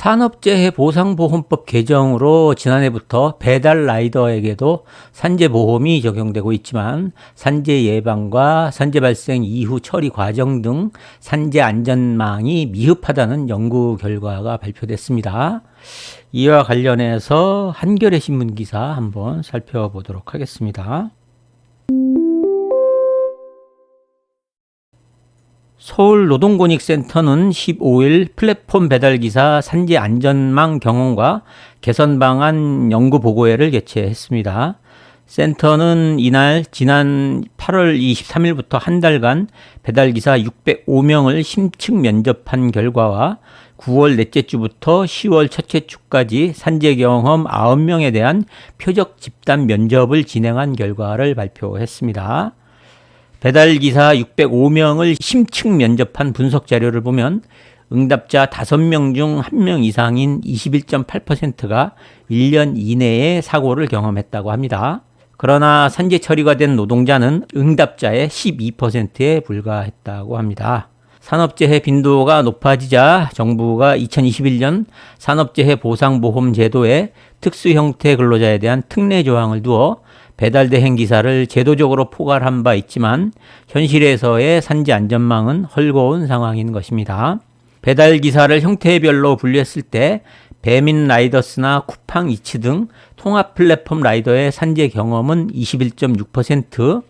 산업재해 보상보험법 개정으로 지난해부터 배달 라이더에게도 산재 보험이 적용되고 있지만 산재 예방과 산재 발생 이후 처리 과정 등 산재 안전망이 미흡하다는 연구 결과가 발표됐습니다. 이와 관련해서 한겨레 신문 기사 한번 살펴보도록 하겠습니다. 서울노동권익센터는 15일 플랫폼 배달기사 산재 안전망 경험과 개선 방안 연구 보고회를 개최했습니다. 센터는 이날 지난 8월 23일부터 한 달간 배달기사 605명을 심층 면접한 결과와 9월 넷째 주부터 10월 첫째 주까지 산재 경험 9명에 대한 표적 집단 면접을 진행한 결과를 발표했습니다. 배달기사 605명을 심층 면접한 분석 자료를 보면 응답자 5명 중 1명 이상인 21.8%가 1년 이내에 사고를 경험했다고 합니다. 그러나 산재 처리가 된 노동자는 응답자의 12%에 불과했다고 합니다. 산업재해 빈도가 높아지자 정부가 2021년 산업재해 보상보험 제도에 특수 형태 근로자에 대한 특례 조항을 두어 배달 대행 기사를 제도적으로 포괄한 바 있지만 현실에서의 산재 안전망은 헐거운 상황인 것입니다. 배달 기사를 형태별로 분류했을 때 배민 라이더스나 쿠팡 이츠 등 통합 플랫폼 라이더의 산재 경험은 21.6%,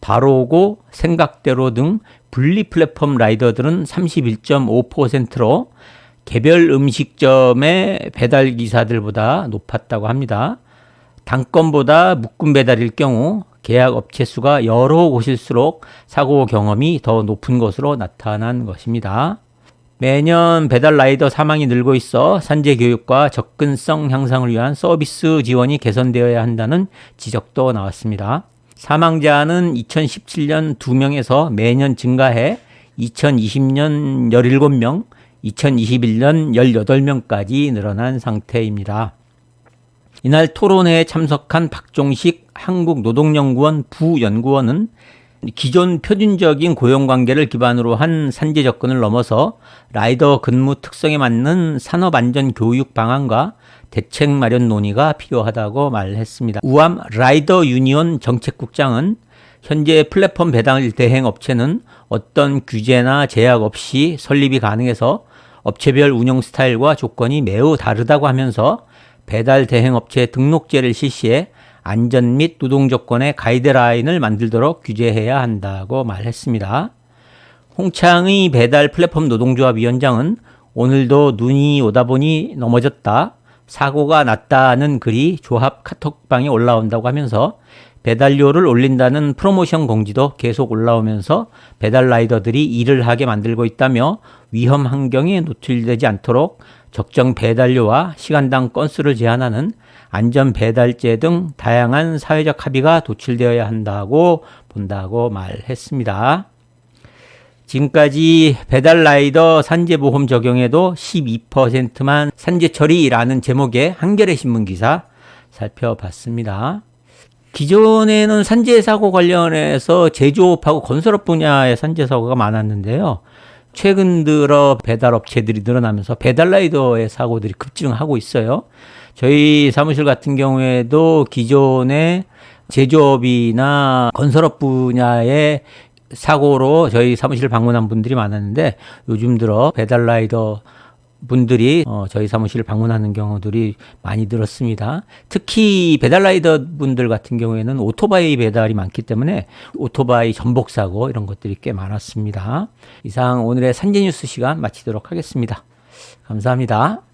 바로고, 생각대로 등 분리 플랫폼 라이더들은 31.5%로 개별 음식점의 배달 기사들보다 높았다고 합니다. 단건보다 묶음 배달일 경우 계약 업체 수가 여러 곳일수록 사고 경험이 더 높은 것으로 나타난 것입니다. 매년 배달 라이더 사망이 늘고 있어 산재 교육과 접근성 향상을 위한 서비스 지원이 개선되어야 한다는 지적도 나왔습니다. 사망자는 2017년 2명에서 매년 증가해 2020년 17명, 2021년 18명까지 늘어난 상태입니다. 이날 토론회에 참석한 박종식 한국노동연구원 부연구원은 기존 표준적인 고용관계를 기반으로 한 산재 접근을 넘어서 라이더 근무 특성에 맞는 산업안전 교육 방안과 대책 마련 논의가 필요하다고 말했습니다. 우암 라이더 유니온 정책국장은 현재 플랫폼 배달 대행 업체는 어떤 규제나 제약 없이 설립이 가능해서 업체별 운영 스타일과 조건이 매우 다르다고 하면서 배달 대행 업체 등록제를 실시해 안전 및 노동 조건의 가이드라인을 만들도록 규제해야 한다고 말했습니다. 홍창의 배달 플랫폼 노동조합 위원장은 오늘도 눈이 오다 보니 넘어졌다. 사고가 났다는 글이 조합 카톡방에 올라온다고 하면서 배달료를 올린다는 프로모션 공지도 계속 올라오면서 배달 라이더들이 일을 하게 만들고 있다며 위험 환경에 노출되지 않도록 적정 배달료와 시간당 건수를 제한하는 안전 배달제 등 다양한 사회적 합의가 도출되어야 한다고 본다고 말했습니다. 지금까지 배달 라이더 산재 보험 적용에도 12%만 산재 처리라는 제목의 한겨레 신문 기사 살펴봤습니다. 기존에는 산재 사고 관련해서 제조업하고 건설업 분야의 산재 사고가 많았는데요. 최근 들어 배달 업체들이 늘어나면서 배달 라이더의 사고들이 급증하고 있어요. 저희 사무실 같은 경우에도 기존의 제조업이나 건설업 분야의 사고로 저희 사무실 방문한 분들이 많았는데 요즘 들어 배달 라이더 분들이 어, 저희 사무실을 방문하는 경우들이 많이 늘었습니다. 특히 배달 라이더 분들 같은 경우에는 오토바이 배달이 많기 때문에 오토바이 전복 사고 이런 것들이 꽤 많았습니다. 이상 오늘의 산재 뉴스 시간 마치도록 하겠습니다. 감사합니다.